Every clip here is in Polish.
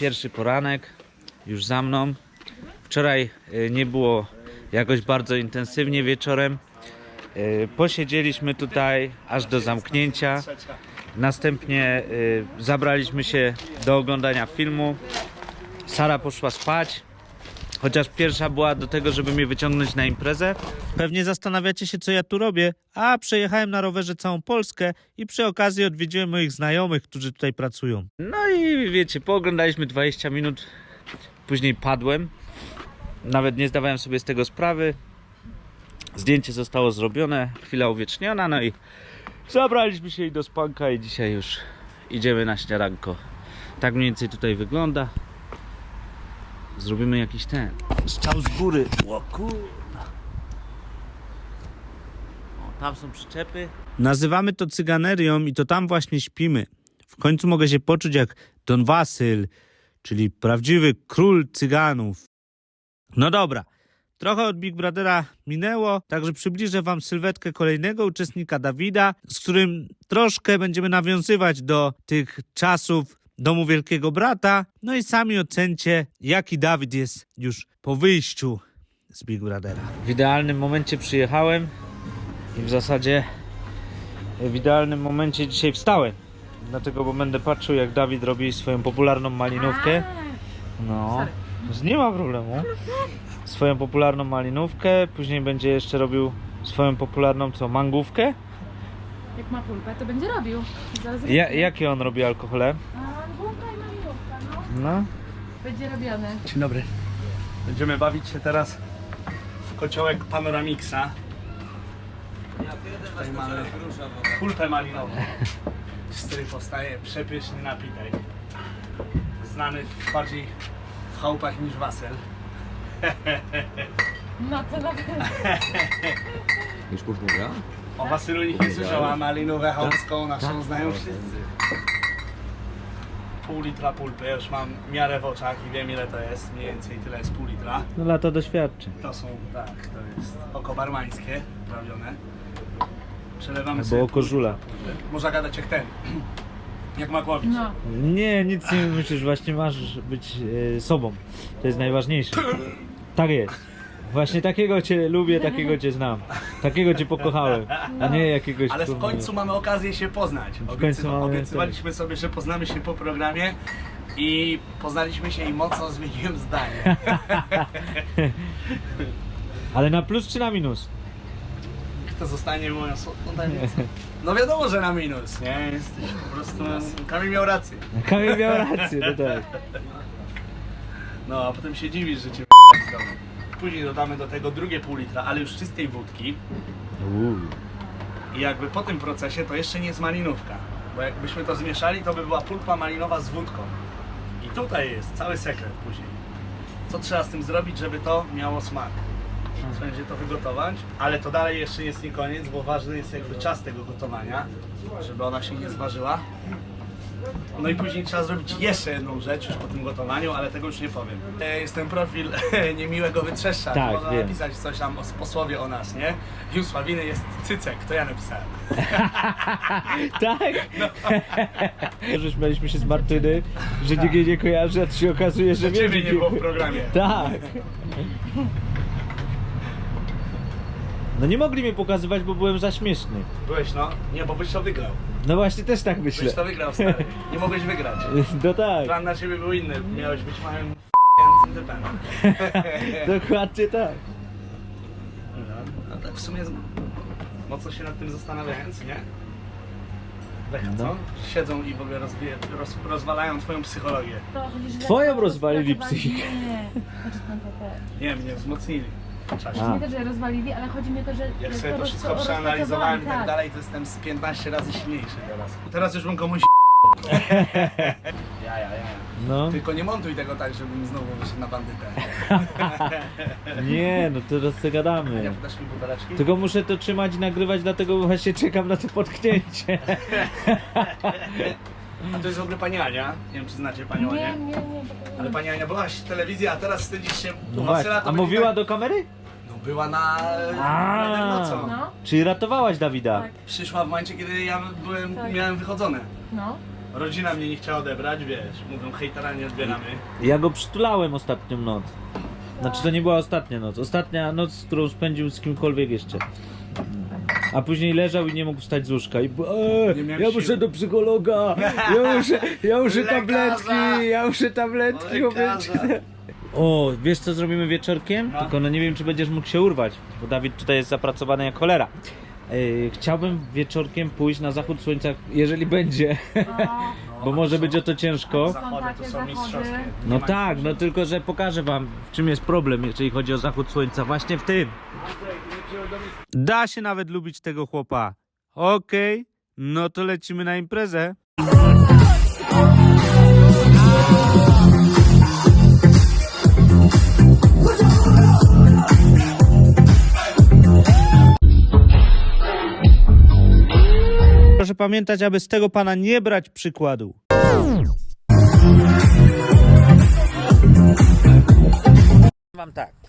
pierwszy poranek już za mną. Wczoraj y, nie było jakoś bardzo intensywnie wieczorem. Y, Posiedzieliśmy tutaj aż do zamknięcia. Następnie y, zabraliśmy się do oglądania filmu. Sara poszła spać. Chociaż pierwsza była do tego, żeby mnie wyciągnąć na imprezę. Pewnie zastanawiacie się, co ja tu robię. A przejechałem na rowerze całą Polskę i przy okazji odwiedziłem moich znajomych, którzy tutaj pracują. No i wiecie, pooglądaliśmy 20 minut, później padłem. Nawet nie zdawałem sobie z tego sprawy. Zdjęcie zostało zrobione, chwila uwieczniona, no i zabraliśmy się i do spanka i dzisiaj już idziemy na śniadanko. Tak mniej więcej tutaj wygląda. Zrobimy jakiś ten. Strzał z góry. O kurwa. O, tam są przyczepy. Nazywamy to cyganerią i to tam właśnie śpimy. W końcu mogę się poczuć jak Don Wasyl, czyli prawdziwy król cyganów. No dobra. Trochę od Big Brothera minęło, także przybliżę wam sylwetkę kolejnego uczestnika Dawida, z którym troszkę będziemy nawiązywać do tych czasów Domu Wielkiego Brata. No i sami ocencie, jaki Dawid jest już po wyjściu z Big Brothera. W idealnym momencie przyjechałem i w zasadzie w idealnym momencie dzisiaj wstałem. Dlatego, bo będę patrzył, jak Dawid robi swoją popularną malinówkę. No, nie ma problemu. Swoją popularną malinówkę, później będzie jeszcze robił swoją popularną co, mangówkę? Jak ma pulpę, to będzie robił. Zaraz Ja, jakie on robi alkohole? A, no. Będzie robiony. Dzień dobry. Będziemy bawić się teraz w kociołek Panoramiksa. Tutaj mamy pulpę malinową, z której powstaje przepyszny napitek. Znany bardziej w chałupach niż wasel. No to nawet. Już gra? O wasylu nikt nie słyszał, a malinówę chałupską naszą znają wszyscy. Pół litra pulpy, już mam miarę w oczach i wiem ile to jest, mniej więcej tyle jest pół litra. No lata doświadczeń. To są, tak, to jest oko barmańskie prawione. Przelewamy Albo sobie oko żula. Można gadać jak ten, jak Makłowicz. No. Nie, nic nie musisz, właśnie masz być e, sobą. To jest najważniejsze. Tak jest. Właśnie takiego cię lubię, takiego cię znam. Takiego cię pokochałem, a nie jakiegoś Ale w kurwa, końcu mamy okazję się poznać. końcu Obiecywa, mamy- obiecywaliśmy sobie, że poznamy się po programie i poznaliśmy się i mocno zmieniłem zdanie. Ale na plus czy na minus? Kto zostanie moją słodką tajemnicą? No wiadomo, że na minus, nie? Jesteś po prostu... Kamil miał rację. Kamil miał rację, no tak. No, a potem się dziwisz, że cię z domu. Później dodamy do tego drugie pół litra, ale już czystej wódki. I jakby po tym procesie to jeszcze nie jest malinówka. Bo jakbyśmy to zmieszali, to by była pulpa malinowa z wódką. I tutaj jest cały sekret później. Co trzeba z tym zrobić, żeby to miało smak? Trzeba będzie to wygotować, ale to dalej jeszcze jest nie koniec, bo ważny jest jakby czas tego gotowania, żeby ona się nie zważyła. No i później trzeba zrobić jeszcze jedną rzecz już po tym gotowaniu, ale tego już nie powiem. E, Jest ten profil niemiłego wytrzeszcza. Tak, Można wiem. napisać coś tam o posłowie o nas, nie? Już Sławiny jest cycek, to ja napisałem. Tak? Żeś mieliśmy się z Martyny, że nikt jej nie kojarzy, a tu się okazuje, że Że ciebie nie było w programie. Tak. No nie mogli mnie pokazywać, bo byłem za śmieszny. Byłeś no? Nie, bo byś to wygrał. No właśnie też tak myślę. Byś to wygrał, stary. Nie mogłeś wygrać. No tak, Plan na ciebie był inny. Miałeś być małym typem. dokładnie tak. No tak w sumie z- mocno się nad tym zastanawiając, nie? Lecha, No. co? Siedzą i w ogóle rozwija, roz, rozwalają twoją psychologię. Twoją rozwalili psychikę. Nie, chodzi tam to te. Nie, mnie wzmocnili. Czasie. A. Nie to, że rozwalili, ale chodzi mi o to, że Jak sobie to roz- wszystko przeanalizowałem i tak tak. dalej, to jestem z 15 razy silniejszy teraz. Teraz już bym komuś ja, ja, ja. No. Tylko nie montuj tego tak, żebym znowu wyszedł na bandytę. Nie, no to teraz Nie gadamy. podasz mi buteleczki? Tylko muszę to trzymać i nagrywać, dlatego właśnie czekam na to potknięcie. A to jest w ogóle pani Ania. Nie wiem, czy znacie panią Nie, Anię. nie, nie. bo- Ale pani Ania byłaś w telewizji, a teraz wstydzisz się No właśnie. To A będzie mówiła tak... do kamery? No była na... A. na nocą. No, Czyli ratowałaś Dawida. tak. Przyszła w momencie, kiedy ja byłem, Tak. miałem wychodzone. No. rodzina mnie nie chciała odebrać, wiesz, mówią hejtera nie odbieramy. Ja go przytulałem ostatnią noc. Znaczy to nie była ostatnia noc. Ostatnia noc, którą spędził z kimkolwiek jeszcze. A później leżał i nie mógł wstać z łóżka i bu- eee, Nie miałem ja siły. muszę do psychologa, ja muszę, ja muszę Lekarza. tabletki, ja muszę tabletki Lekarza. chłopie. O, wiesz co zrobimy wieczorkiem? No. Tylko no nie wiem czy będziesz mógł się urwać, bo Dawid tutaj jest zapracowany jak cholera. Yy, chciałbym wieczorkiem pójść na zachód słońca, jeżeli będzie, bo może być o to ciężko. Zachody to są zachody. mistrzowskie. No tak, no tylko że pokażę wam w czym jest problem, jeżeli chodzi o zachód słońca, właśnie w tym. Da się nawet lubić tego chłopa. Okej, no to lecimy na imprezę. Proszę pamiętać, aby z tego pana nie brać przykładu. Wam tak.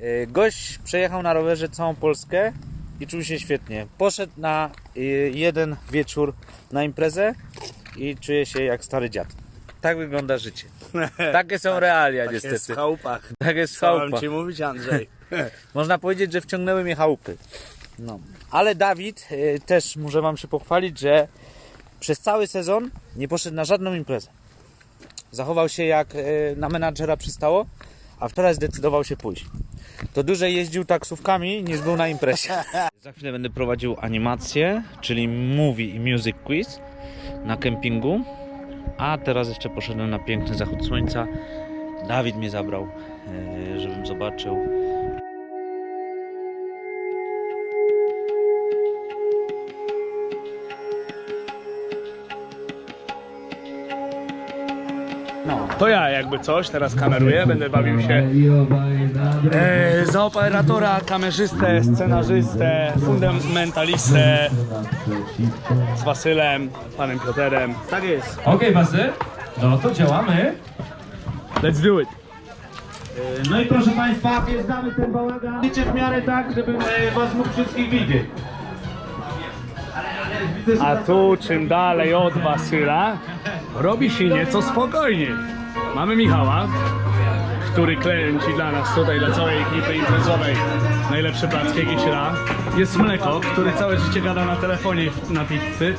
Y, Gość przejechał na rowerze całą Polskę i czuł się świetnie. Poszedł na y, jeden wieczór na imprezę i czuje się jak stary dziad. Tak wygląda życie. Takie są realia Tak jest w niestety. chałupach. Tak jest w chałupach. ci mówić, Andrzej? Można powiedzieć, że wciągnęły mnie chałupy. No. Ale Dawid y, też muszę wam się pochwalić, że przez cały sezon nie poszedł na żadną imprezę. Zachował się jak na menadżera przystało, a wczoraj zdecydował się pójść. To dłużej jeździł taksówkami niż był na imprezie. Za chwilę będę prowadził animację, czyli movie i music quiz na kempingu. A teraz jeszcze poszedłem na piękny zachód słońca. Dawid mnie zabrał, y, żebym zobaczył to ja jakby coś, teraz kameruję, będę bawił się e, za operatora, kamerzystę, scenarzystę, fundamentalistę z Wasylem, panem Pioterem. Tak jest. Okej, Bazy, no to działamy. Let's do it. No i proszę Państwa, wjeżdżamy ten bałagan. Idźcie w miarę tak, żebym e, Was mógł wszystkich widzieć. A tu czym dalej od Wasyla robi się nieco spokojniej. Mamy Michała, który kręci dla nas tutaj, dla całej ekipy imprezowej najlepsze placki jakie się da. Jest Mleko, który całe życie gada na telefonie na pizzy,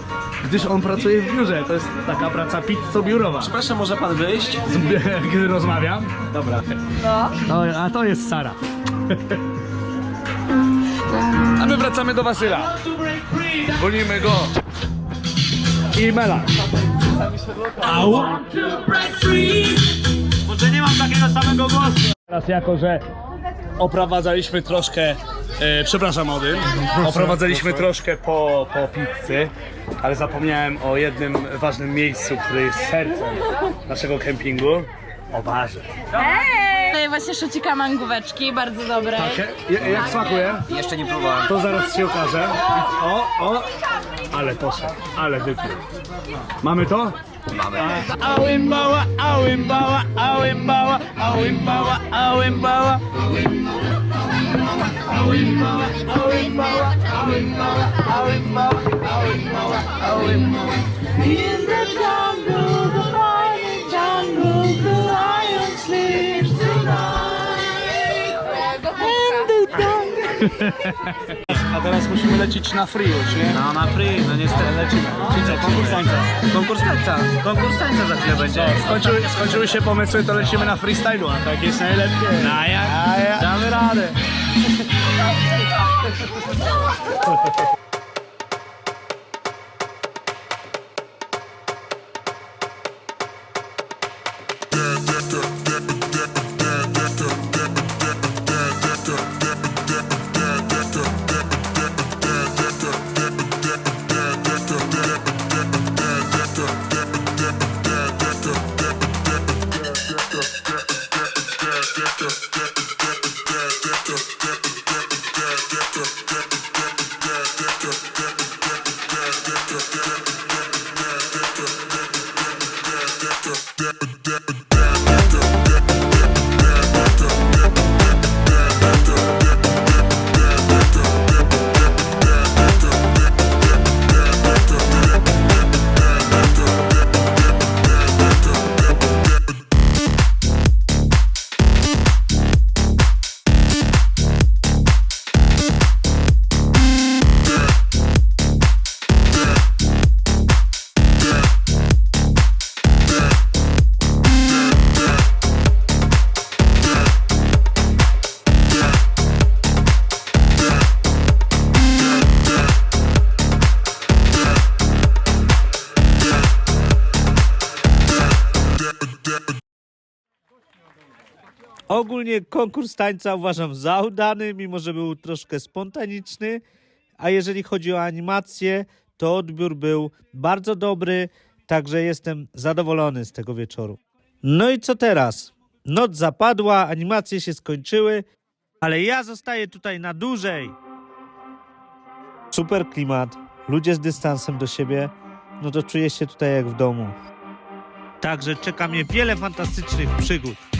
gdyż on pracuje w biurze. To jest taka praca pizzo-biurowa. Przepraszam, może pan wyjść? Z- Gdy rozmawiam. Dobra. No, a to jest Sara. A my wracamy do Wasyla. Gonimy go. I Mela. Może samego głosu. Teraz jako, że oprowadzaliśmy troszkę, e, przepraszam o tym, oprowadzaliśmy troszkę po, po pizzy, ale zapomniałem o jednym ważnym miejscu, które jest sercem naszego kempingu, o barze. Tutaj właśnie szocika mangóweczki, bardzo dobrej. Jak, jak smakuje? Jeszcze nie próbowałem. To zaraz się okaże. O, o, ale poszedł, ale wypił. Mamy to? In the jungle, the mighty jungle, the lion sleeps tonight. In the jungle. A teraz musimy lecieć na free już, nie? No na free, no niestety lecimy. Czyli co, konkurs tańca. Konkurs tańca, konkurs tańca za chwilę będzie. Skończyły, skończyły się pomysły, to lecimy na freestylu, a tak jest najlepiej. A jak? A ja- Damy radę. Ogólnie konkurs tańca uważam za udany, mimo że był troszkę spontaniczny. A jeżeli chodzi o animację, to odbiór był bardzo dobry, także jestem zadowolony z tego wieczoru. No i co teraz? Noc zapadła, animacje się skończyły, ale ja zostaję tutaj na dłużej. Super klimat, ludzie z dystansem do siebie, no to czuję się tutaj jak w domu. Także czeka mnie wiele fantastycznych przygód.